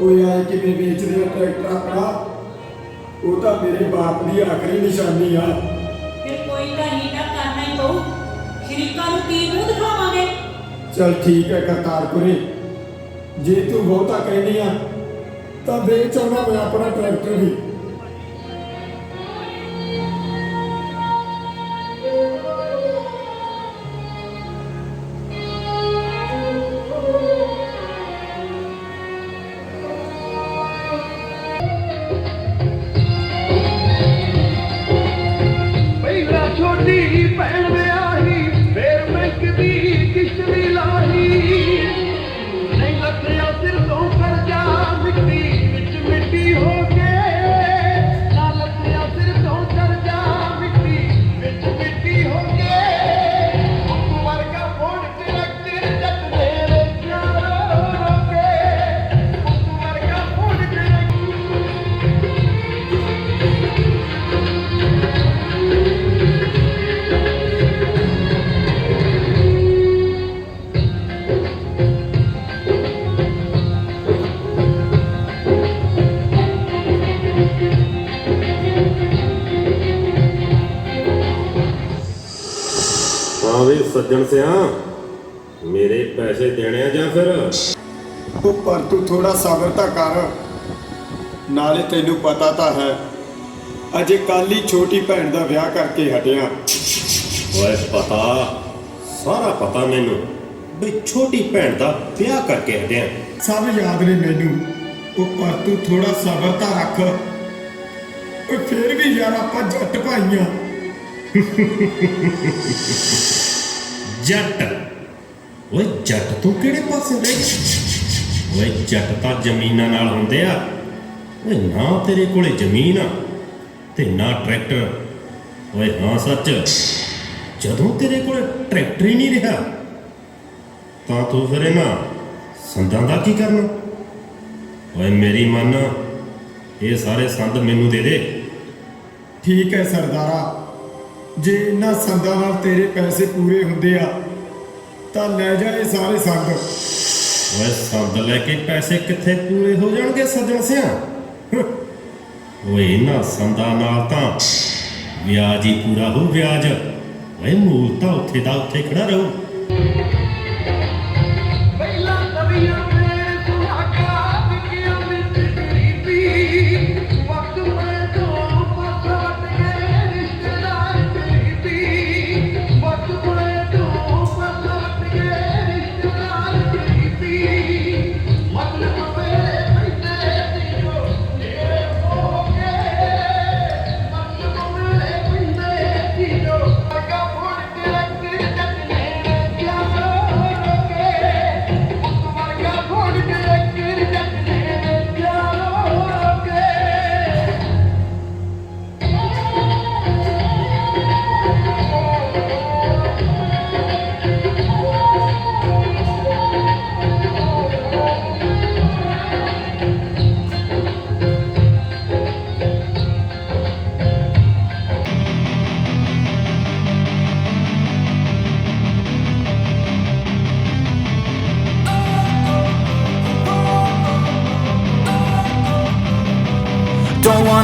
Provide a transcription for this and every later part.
ਉਹ ਆਏ ਕਿਵੇਂ ਵੇਚਦੇ ਆ ਟਰੈਕਟਰ ਆਪਣਾ ਉਹ ਤਾਂ ਮੇਰੇ ਬਾਪ ਦੀ ਆਖਰੀ ਨਿਸ਼ਾਨੀ ਆ। ਫਿਰ ਕੋਈ ਤਾਂ ਹੀਟਾ ਕਰਨਾ ਹੀ ਪਊ। ਸ਼ਰੀਕਾਂ ਨੂੰ ਕੀ ਮੂੰਹ ਦਿਖਾਵਾਂਗੇ? ਚਲ ਠੀਕ ਹੈ ਕਰਤਾਰਪੁਰੇ ਜੇ ਤੂੰ ਬਹੁਤਾ ਕਹਿੰਦੀ ਆ ਤਾਂ ਵੇਚ ਆਉਣਾ ਮੈਂ ਆਪਣਾ ਟਰੈਕਟਰ ਵੀ। ਹਾਂ ਵੀ ਸੱਜਣ ਸਿਆ ਮੇਰੇ ਪੈਸੇ ਦੇਣੇ ਆ ਜਾਂ ਫਿਰ? ਉਹ ਪਰ ਤੂੰ ਥੋੜਾ ਸਬਰ ਤਾਂ ਕਰ। ਨਾਲੇ ਤੈਨੂੰ ਪਤਾ ਤਾਂ ਹੈ ਅਜੇ ਕੱਲ ਹੀ ਛੋਟੀ ਭੈਣ ਦਾ ਵਿਆਹ ਕਰਕੇ ਹਟਿਆ। ਓਏ ਪਤਾ ਸਾਰਾ ਪਤਾ ਮੈਨੂੰ ਵੀ ਛੋਟੀ ਭੈਣ ਦਾ ਵਿਆਹ ਕਰਕੇ ਹਟਿਆ। ਸਭ ਯਾਦ ਨੇ ਮੈਨੂੰ। ਉਹ ਪਰ ਤੂੰ ਥੋੜਾ ਸਬਰ ਤਾਂ ਰੱਖ। ਉਹ ਫੇਰ ਵੀ ਯਾਰ ਆਪਾਂ ਜੱਟ ਭਾਈਆਂ। ਜੱਟ। ਓਏ, ਜੱਟ ਤੂੰ ਕਿਹੜੇ ਪਾਸੇ ਰਹਿ ਓਏ, ਜੱਟ ਤਾਂ ਜ਼ਮੀਨਾਂ ਨਾਲ ਹੁੰਦੇ ਆ। ਓਏ, ਨਾ ਤੇਰੇ ਕੋਲੇ ਜ਼ਮੀਨ ਆ ਤੇ ਨਾ ਟਰੈਕਟਰ। ਓਏ, ਹਾਂ, ਸੱਚ। ਜਦੋਂ ਤੇਰੇ ਕੋਲੇ ਟਰੈਕਟਰ ਹੀ ਨਹੀਂ ਰਿਹਾ, ਤਾਂ ਤੂੰ ਫਿਰ ਇਹਨਾਂ ਸੰਦਾਂ ਦਾ ਕੀ ਕਰਨਾ? ਓਏ, ਮੇਰੀ ਮੰਨ, ਇਹ ਸਾਰੇ ਸੰਦ ਮੈਨੂੰ ਦੇ ਦੇ। ਠੀਕ ਹੈ ਸਰਦਾਰਾ। ਜੇ ਇਹਨਾਂ ਸੰਦਾਂ ਨਾਲ ਤੇਰੇ ਪੈਸੇ ਪੂਰੇ ਹੁੰਦੇ ਆ, ਤਾਂ ਲੈ ਜਾ ਇਹ ਸਾਰੇ ਸੰਦ ਓਏ ਸੰਦ ਲੈ ਕੇ ਪੈਸੇ ਕਿੱਥੇ ਪੂਰੇ ਹੋ ਜਾਣਗੇ ਸੱਜਣ ਸਿਆ? ਓਏ ਇਹਨਾਂ ਸੰਦਾਂ ਨਾਲ ਤਾਂ ਵਿਆਜ ਹੀ ਪੂਰਾ ਹੋ ਵਿਆਜ ਓਏ ਮੂਲ ਤਾਂ ਉੱਥੇ ਦਾ ਉੱਥੇ ਖੜਾ ਰਹੂ।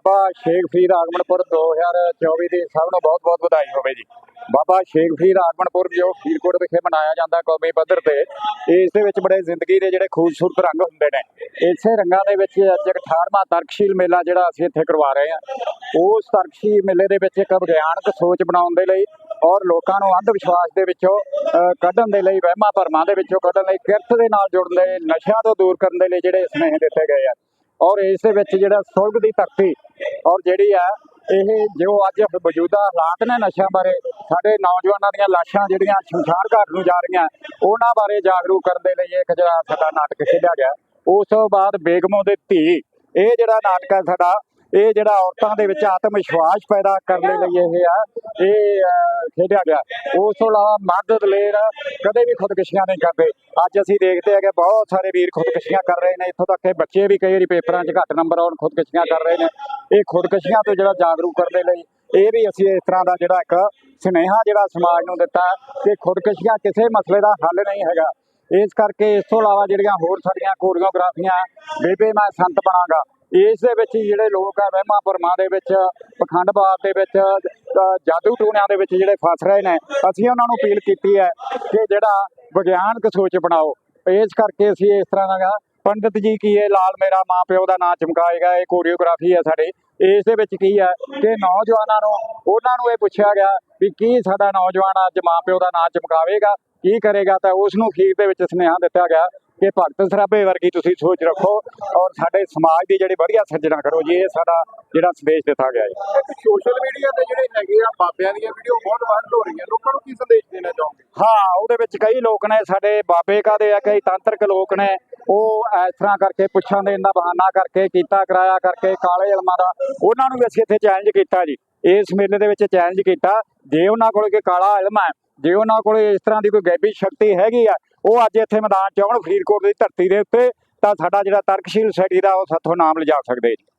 ਬਾਬਾ ਸ਼ੇਖ ਫਰੀਦ ਆਗਮਨਪੁਰ 2024 ਦੀ ਸਭ ਨੂੰ ਬਹੁਤ-ਬਹੁਤ ਵਧਾਈ ਹੋਵੇ ਜੀ। ਬਾਬਾ ਸ਼ੇਖ ਫਰੀਦ ਆਗਮਨਪੁਰ ਜੋ ਫਰੀਦਕੋਟ ਵਿਖੇ ਮਨਾਇਆ ਜਾਂਦਾ ਕੌਮੀ ਪੱਧਰ ਤੇ। ਇਸ ਦੇ ਵਿੱਚ ਬੜੇ ਜ਼ਿੰਦਗੀ ਦੇ ਜਿਹੜੇ ਖੂਬਸੂਰਤ ਰੰਗ ਹੁੰਦੇ ਨੇ। ਇਸੇ ਰੰਗਾਂ ਦੇ ਵਿੱਚ ਅੱਜ ਇੱਕ 18ਵਾਂ ਤਰਕਸ਼ੀਲ ਮੇਲਾ ਜਿਹੜਾ ਅਸੀਂ ਇੱਥੇ ਕਰਵਾ ਰਹੇ ਹਾਂ। ਉਸ ਤਰਕਸ਼ੀਲ ਮੇਲੇ ਦੇ ਵਿੱਚ ਇੱਕ ਵਿਗਿਆਨਕ ਸੋਚ ਬਣਾਉਣ ਦੇ ਲਈ ਔਰ ਲੋਕਾਂ ਨੂੰ ਅੰਧ ਵਿਸ਼ਵਾਸ ਦੇ ਵਿੱਚੋਂ ਕੱਢਣ ਦੇ ਲਈ ਵਹਿਮਾਂ ਭਰਮਾਂ ਦੇ ਵਿੱਚੋਂ ਕੱਢਣ ਲਈ ਕਿਰਤ ਦੇ ਨਾਲ ਜੁੜਨ ਦੇ ਨਸ਼ਿਆਂ ਤੋਂ ਦੂਰ ਕਰਨ ਦੇ ਲਈ ਜਿਹੜੇ ਸੁਨੇਹੇ ਦਿੱਤੇ ਗਏ ਆ। ਔਰ ਇਸ ਦੇ ਵਿੱਚ ਜਿਹੜਾ ਸੁਰਗ ਦੀ ਧਰਤੀ ਔਰ ਜਿਹੜੀ ਆ, ਇਹ ਜੋ ਅੱਜ ਮੌਜੂਦਾ ਹਾਲਾਤ ਨੇ ਨਸ਼ਿਆਂ ਬਾਰੇ, ਸਾਡੇ ਨੌਜਵਾਨਾਂ ਦੀਆਂ ਲਾਸ਼ਾਂ ਜਿਹੜੀਆਂ ਸ਼ਮਸ਼ਾਨ ਘਾਟ ਨੂੰ ਜਾ ਰਹੀਆਂ, ਉਹਨਾਂ ਬਾਰੇ ਜਾਗਰੂਕ ਕਰਨ ਦੇ ਲਈ ਇੱਕ ਜਿਹੜਾ ਸਾਡਾ ਨਾਟਕ ਖੇਡਿਆ ਗਿਆ। ਉਸ ਤੋਂ ਬਾਅਦ ਬੇਗਮੋ ਦੇ ਧੀ, ਇਹ ਜਿਹੜਾ ਨਾਟਕ ਹੈ ਸਾਡਾ ਇਹ ਜਿਹੜਾ ਔਰਤਾਂ ਦੇ ਵਿੱਚ ਆਤਮ ਵਿਸ਼ਵਾਸ ਪੈਦਾ ਕਰਨ ਦੇ ਲਈ ਇਹ ਆ, ਇਹ ਖੇਡਿਆ ਗਿਆ। ਉਸ ਤੋਂ ਇਲਾਵਾ ਮਰਦ ਦਲੇਰ ਕਦੇ ਵੀ ਖੁਦਕਸ਼ੀਆਂ ਨਹੀਂ ਕਰਦੇ। ਅੱਜ ਅਸੀਂ ਦੇਖਦੇ ਹਾਂ ਕਿ ਬਹੁਤ ਸਾਰੇ ਵੀਰ ਖੁਦਕਸ਼ੀਆਂ ਕਰ ਰਹੇ ਨੇ। ਇੱਥੋਂ ਤੱਕ ਕਿ ਬੱਚੇ ਵੀ ਕਈ ਵਾਰੀ ਪੇਪਰਾਂ 'ਚ ਘੱਟ ਨੰਬਰ ਆਉਣ, ਖੁਦਕਸ਼ੀਆਂ ਕਰ ਰਹੇ ਨੇ। ਇਹ ਖੁਦਕਸ਼ੀਆਂ ਤੋਂ ਜਿਹੜਾ ਜਾਗਰੂਕ ਕਰਨ ਦੇ ਲਈ, ਇਹ ਵੀ ਅਸੀਂ ਇਸ ਤਰ੍ਹਾਂ ਦਾ ਜਿਹੜਾ ਇੱਕ ਸੁਨੇਹਾ ਜਿਹੜਾ ਸਮਾਜ ਨੂੰ ਦਿੱਤਾ ਕਿ ਖੁਦਕਸ਼ੀਆਂ ਕਿਸੇ ਮਸਲੇ ਦਾ ਹੱਲ ਨਹੀਂ ਹੈਗਾ। ਇਸ ਕਰਕੇ ਇਸ ਤੋਂ ਇਲਾਵਾ ਜਿਹੜੀਆਂ ਹੋਰ ਸਾਡੀਆਂ ਕੋਰੀਓਗ੍ਰਾਫੀਆਂ, ਬੇਬੇ ਮੈਂ ਸੰਤ ਬਣਾਗਾ। ਇਸ ਦੇ ਵਿੱਚ ਹੀ ਜਿਹੜੇ ਲੋਕ ਆ ਵਹਿਮਾਂ ਭਰਮਾਂ ਦੇ ਵਿੱਚ, ਪਖੰਡਵਾਦ ਦੇ ਵਿੱਚ ਜਾਦੂ ਟੂਣਿਆਂ ਦੇ ਵਿੱਚ ਜਿਹੜੇ ਫਸ ਰਹੇ ਨੇ, ਅਸੀਂ ਉਹਨਾਂ ਨੂੰ ਅਪੀਲ ਕੀਤੀ ਹੈ ਕਿ ਜਿਹੜਾ ਵਿਗਿਆਨਕ ਸੋਚ ਬਣਾਓ। ਇਸ ਕਰਕੇ ਅਸੀਂ ਇਸ ਤਰ੍ਹਾਂ ਦਾ ਪੰਡਿਤ ਜੀ ਕੀ ਇਹ ਲਾਲ ਮੇਰਾ ਮਾਂ ਪਿਓ ਦਾ ਨਾਂ ਚਮਕਾਏਗਾ, ਇਹ ਕੋਰੀਓਗ੍ਰਾਫੀ ਹੈ ਸਾਡੀ। ਇਸ ਦੇ ਵਿੱਚ ਕੀ ਹੈ ਕਿ ਨੌਜਵਾਨਾਂ ਨੂੰ, ਉਹਨਾਂ ਨੂੰ ਇਹ ਪੁੱਛਿਆ ਗਿਆ ਵੀ ਕੀ ਸਾਡਾ ਨੌਜਵਾਨ ਅੱਜ ਮਾਂ ਪਿਓ ਦਾ ਨਾਂ ਚਮਕਾਵੇਗਾ, ਕੀ ਕਰੇਗਾ, ਤਾਂ ਉਸ ਨੂੰ ਅਖੀਰ ਦੇ ਵਿੱਚ ਸੁਨੇਹਾ ਦਿੱਤਾ ਗਿਆ ਕਿ ਭਗਤ ਸਰਾਭੇ ਵਰਗੀ ਤੁਸੀਂ ਸੋਚ ਰੱਖੋ ਔਰ ਸਾਡੇ ਸਮਾਜ ਦੀ ਜਿਹੜੀ ਵਧੀਆ ਸਿਰਜਣਾ ਕਰੋ ਜੀ ਇਹ ਸਾਡਾ ਜਿਹੜਾ ਸੰਦੇਸ਼ ਦਿੱਤਾ ਗਿਆ ਹੈ ਸੋਸ਼ਲ ਮੀਡੀਆ ਤੇ ਜਿਹੜੇ ਹੈਗੇ ਆ ਬਾਬਿਆਂ ਦੀਆਂ ਵੀਡੀਓ ਬਹੁਤ ਵਾਇਰਲ ਹੋ ਰਹੀਆਂ। ਲੋਕਾਂ ਨੂੰ ਕੀ ਸੰਦੇਸ਼ ਦੇਣਾ ਚਾਹੋਗੇ? ਹਾਂ ਉਹਦੇ ਵਿੱਚ ਕਈ ਲੋਕ ਨੇ ਸਾਡੇ ਬਾਬੇ ਕਾਦੇ ਆ ਕਈ ਤਾਂਤਰਿਕ ਲੋਕ ਨੇ। ਉਹ ਇਸ ਤਰ੍ਹਾਂ ਕਰਕੇ ਪੁੱਛਾਂ ਦੇਣ ਦਾ ਬਹਾਨਾ ਕਰਕੇ ਕੀਤਾ ਕਰਾਇਆ ਕਰਕੇ ਕਾਲੇ ਇਲਮਾਂ ਦਾ ਉਹਨਾਂ ਨੂੰ ਵੀ ਅਸੀਂ ਇੱਥੇ ਚੈਲੰਜ ਕੀਤਾ ਜੀ। ਇਸ ਮੇਲੇ ਦੇ ਵਿੱਚ ਚੈਲੰਜ ਕੀਤਾ। ਜੇ ਉਹਨਾਂ ਕੋਲ ਕੋਈ ਕਾਲਾ ਇਲਮ ਹੈ ਜੇ ਉਹਨਾਂ ਕੋਲ ਇਸ ਤਰ੍ਹਾਂ ਦੀ ਕੋਈ ਗੈਬੀ ਸ਼ਕਤੀ ਹੈਗੀ ਆ ਉਹ ਅੱਜ ਇੱਥੇ ਮੈਦਾਨ ਚ ਆਉਣ, ਫਰੀਦਕੋਟ ਦੀ ਧਰਤੀ ਦੇ ਉੱਤੇ, ਤਾਂ ਸਾਡਾ ਜਿਹੜਾ ਤਰਕਸ਼ੀਲ ਸੋਸਾਇਟੀ ਦਾ ਉਹ ਸਾਥੋਂ ਨਾਮ ਲਿਜਾ ਸਕਦੇ ਜੀ।